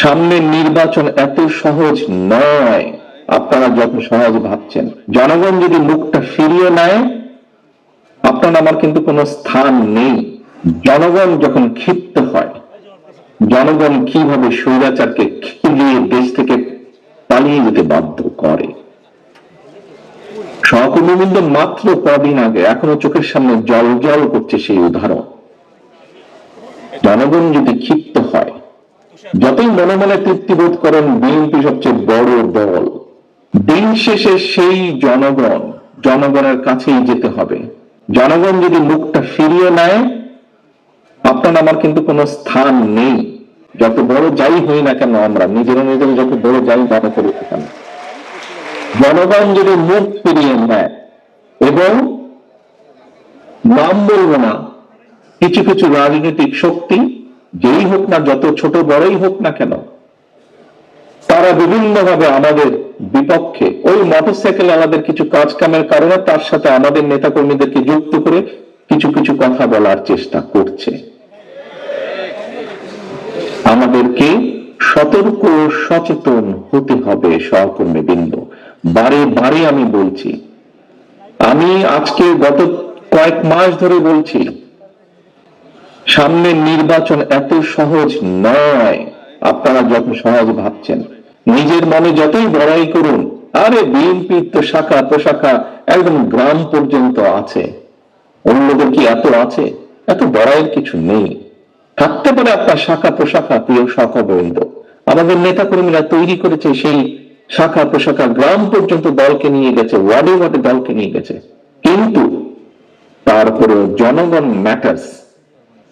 সামনের নির্বাচন এত সহজ নয়। আপনারা যত সহজ ভাবছেন। জনগণ যদি মুখটা ফিরিয়ে নেয়, আপনার আমার কিন্তু কোনো স্থান নেই। জনগণ যখন ক্ষিপ্ত হয়, জনগণ কীভাবে স্বৈরাচারকে খিলিয়ে দেশ থেকে পালিয়ে যেতে বাধ্য করে? সহকর্মীবৃন্দ মাত্র কদিন আগে এখনও চোখের সামনে জল জল করছে সেই উদাহরণ। জনগণ যদি ক্ষিপ্ত হয় যতই মনে মনে তৃপ্তি বোধ করেন, বিএনপি সবচেয়ে বড় দল। দিন শেষে সেই জনগণ, জনগণের কাছেই যেতে হবে। জনগণ যদি মুখটা ফিরিয়ে নেয়, আপনার আমার কিন্তু কোনো স্থান নেই। যত বড় যাই হই না কেন আমরা, নিজেরা নিজেরা যত বড় যাই মনে করি না কেন। জনগণ যদি মুখ ফিরিয়ে নেয়, এবং নাম বলব না, কিছু কিছু রাজনৈতিক শক্তি যেই হোক না যত ছোট বড়ই হোক না কেন, তারা বিভিন্ন ভাবে আমাদের বিপক্ষে ওই মোটরসাইকেল আমাদের কিছু কাজ কামের কারণে তার সাথে আমাদের নেতা কর্মীদেরকে যুক্ত করে কিছু কিছু কথা বলার চেষ্টা করছে। আমাদেরকে সতর্ক সচেতন হতে হবে সহকর্মী বৃন্দ বারে বারে আমি বলছি, আমি আজকে গত কয়েক মাস ধরে বলছি সামনের নির্বাচন এত সহজ নয়। আপনারা যত সহজ ভাবছেন, নিজের মনে যতই বড়াই করুন, আরে বিএনপি তো শাখা প্রশাখা একদম গ্রাম পর্যন্ত আছে। অন্যদের কি এত আছে? এত বড়াইয়ের কিছু নেই। থাকতে পারে আপনার শাখা প্রশাখা প্রিয় শাখা বৃন্দ আমাদের নেতা কর্মীরা তৈরি করেছে সেই শাখা প্রশাখা গ্রাম পর্যন্ত দলকে নিয়ে গেছে, ওয়ার্ডে ওয়ার্ডে দলকে নিয়ে গেছে। কিন্তু তারপরে জনগণ ম্যাটার্স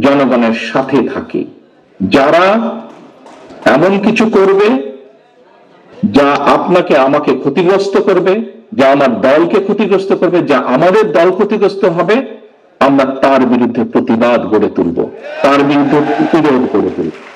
জনগণের সাথে থাকি। যারা এমন কিছু করবে, যা আপনাকে আমাকে ক্ষতিগ্রস্ত করবে, যা আমার দলকে ক্ষতিগ্রস্ত করবে, যা আমাদের দল ক্ষতিগ্রস্ত হবে, আমরা তার বিরুদ্ধে প্রতিবাদ গড়ে তুলব। তার বিরুদ্ধে প্রতিরোধ গড়ে তুলব।